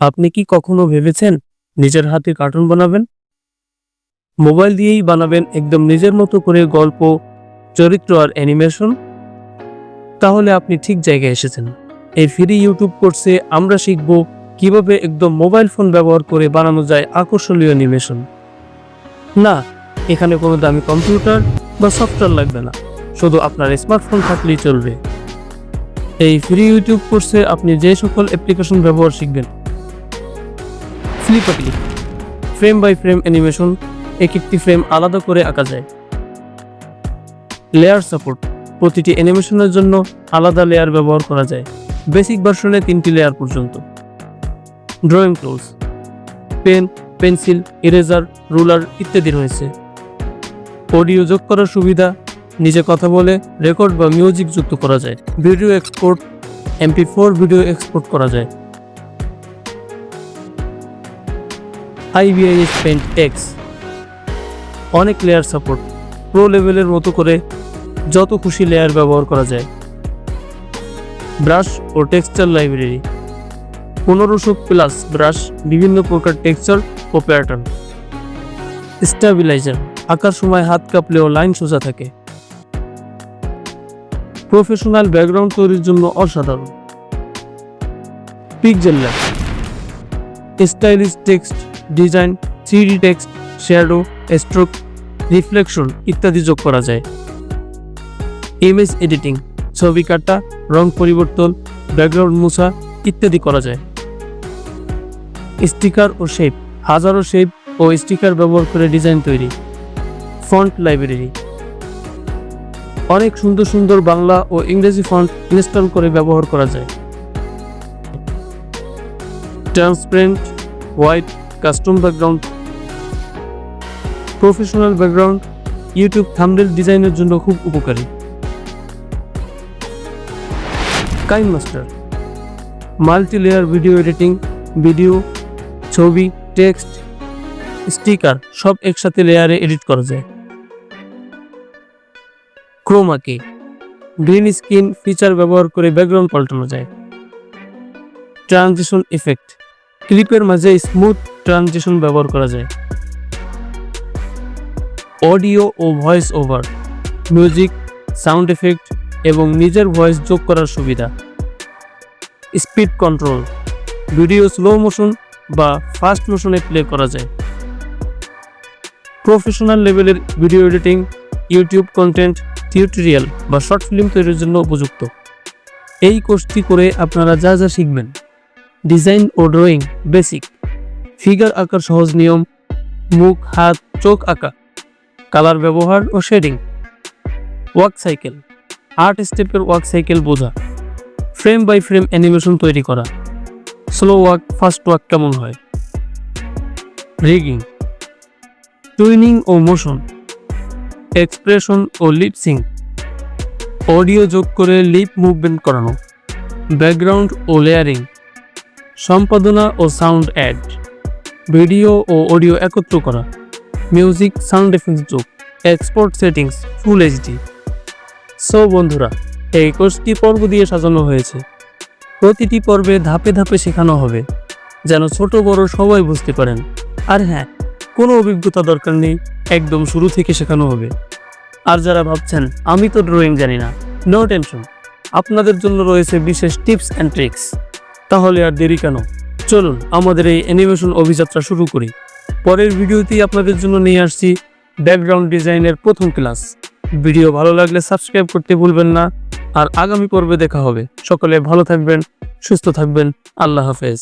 আপনি কি কখনো ভেবেছেন নিজের হাতে কার্টুন বানাবেন? মোবাইল দিয়েই বানাবেন একদম নিজের মতো করে গল্প, চরিত্র আর অ্যানিমেশন? তাহলে আপনি ঠিক জায়গায় এসেছেন। এই ফ্রি ইউটিউব কোর্সে আমরা শিখব কীভাবে একদম মোবাইল ফোন ব্যবহার করে বানানো যায় আকর্ষণীয় অ্যানিমেশন। না, এখানে কোনো দামি কম্পিউটার বা সফটওয়্যার লাগবে না, শুধু আপনার স্মার্টফোন থাকলেই চলবে। এই ফ্রি ইউটিউব কোর্সে আপনি যে সকল অ্যাপ্লিকেশন ব্যবহার শিখবেন FlipaClip frame by frame animation, এক একটি ফ্রেম আলাদা করে আঁকা যায়। লেয়ার সাপোর্ট, প্রতিটি অ্যানিমেশনের জন্য আলাদা লেয়ার ব্যবহার করা যায়, বেসিক ভার্সনে তিনটি লেয়ার পর্যন্ত। Drawing tools pen, pencil, eraser, ruler ইত্যাদি রয়েছে। অডিও যোগ করার সুবিধা, নিজে কথা বলে, রেকর্ড বা মিউজিক যুক্ত করা যায়। Video export, MP four video export করা যায়। আইবিআইএস পেন্ট এক্স অনেক লেয়ার সাপোর্ট প্রো লেভেলের মতো করে যত খুশি লেয়ার ব্যবহার করা যায়। ব্রাশ ও টেক্সচার লাইব্রেরি পনেরোশো প্লাস ব্রাশ বিভিন্ন প্রকার টেক্সচার ও প্যাটার্ন স্টাবিলাইজার আঁকার সময় হাত কাঁপলেও লাইন সোজা থাকে। প্রফেশনাল ব্যাকগ্রাউন্ড তৈরির জন্য অসাধারণ। Pixel lab stylish text design three text, shadow, stroke, reflection ইত্যাদি যোগ করা যায়। ইমেজ এডিটিং, ছবি কাটা, রং পরিবর্তন, ব্যাকগ্রাউন্ড মুছা ইত্যাদি করা যায়। স্টিকার ও শেপ, হাজারো শেপ ও স্টিকার ব্যবহার করে ডিজাইন তৈরি। Font library. অনেক সুন্দর সুন্দর বাংলা ও ইংরেজি ফন্ট ইনস্টল করে ব্যবহার করা যায়। Transparent, white custom background, professional background, YouTube thumbnail ডিজাইনের জন্য খুব উপকারী। KineMaster multi layer video editing, video, ছবি, টেক্সট, স্টিকার, সব একসাথে লেয়ারে এডিট করা যায়। ক্রোমাকে গ্রিন স্ক্রিন ফিচার ব্যবহার করে ব্যাকগ্রাউন্ড পাল্টানো যায়। ট্রানজিশন ইফেক্ট, ক্লিপের মাঝে স্মুথ ট্রানজিশন ব্যবহার করা যায়। অডিও ও voice over, music, sound effect এবং নিজের ভয়েস যোগ করার সুবিধা। Speed control, video slow motion বা ফাস্ট মোশনে প্লে করা যায়। প্রফেশনাল লেভেলের video editing, YouTube content, tutorial বা শর্ট ফিল্ম তৈরির জন্য উপযুক্ত। এই কোর্সটি করে আপনারা যা যা শিখবেন, ডিজাইন ও ড্রয়িং বেসিক। ফিগার আঁকার সহজ নিয়ম, মুখ, হাত, চোখ আঁকা, কালার ব্যবহার ও শেডিং। ওয়ার্ক সাইকেল, আর্ট স্টেপের ওয়ার্ক সাইকেল বোঝা, ফ্রেম বাই ফ্রেম অ্যানিমেশন তৈরি করা, স্লো ওয়ার্ক ফাস্ট ওয়ার্ক কেমন হয়? রিগিং, টুইনিং ও মোশন, এক্সপ্রেশন ও লিপসিং অডিও যোগ করে লিপ মুভমেন্ট করানো, ব্যাকগ্রাউন্ড ও লেয়ারিং, সম্পাদনা ও সাউন্ড অ্যাড। ভিডিও ও অডিও একত্র করা। মিউজিক, সাউন্ড এফেক্টস যোগ export settings, full HD. So বন্ধুরা, এই কোর্সটি পর্ব দিয়ে সাজানো হয়েছে। প্রতিটি পর্বে ধাপে ধাপে শেখানো হবে, যেন ছোট বড় সবাই বুঝতে পারেন। আর হ্যাঁ কোনো অভিজ্ঞতা দরকার নেই, একদম শুরু থেকে শেখানো হবে। আর যারা ভাবছেন, আমি তো ড্রয়িং জানি না নো টেনশন আপনাদের জন্য রয়েছে বিশেষ টিপস অ্যান্ড ট্রিক্স তাহলে আর দেরি কেন? চলুন আমাদের এই অ্যানিমেশন অভিযাত্রা শুরু করি। পরের ভিডিওতেই আপনাদের জন্য নিয়ে আসছি ব্যাকগ্রাউন্ড ডিজাইনের প্রথম ক্লাস ভিডিও ভালো লাগলে সাবস্ক্রাইব করতে ভুলবেন না, আর আগামী পর্বে দেখা হবে। সকলে ভালো থাকবেন, সুস্থ থাকবেন, আল্লাহ হাফেজ।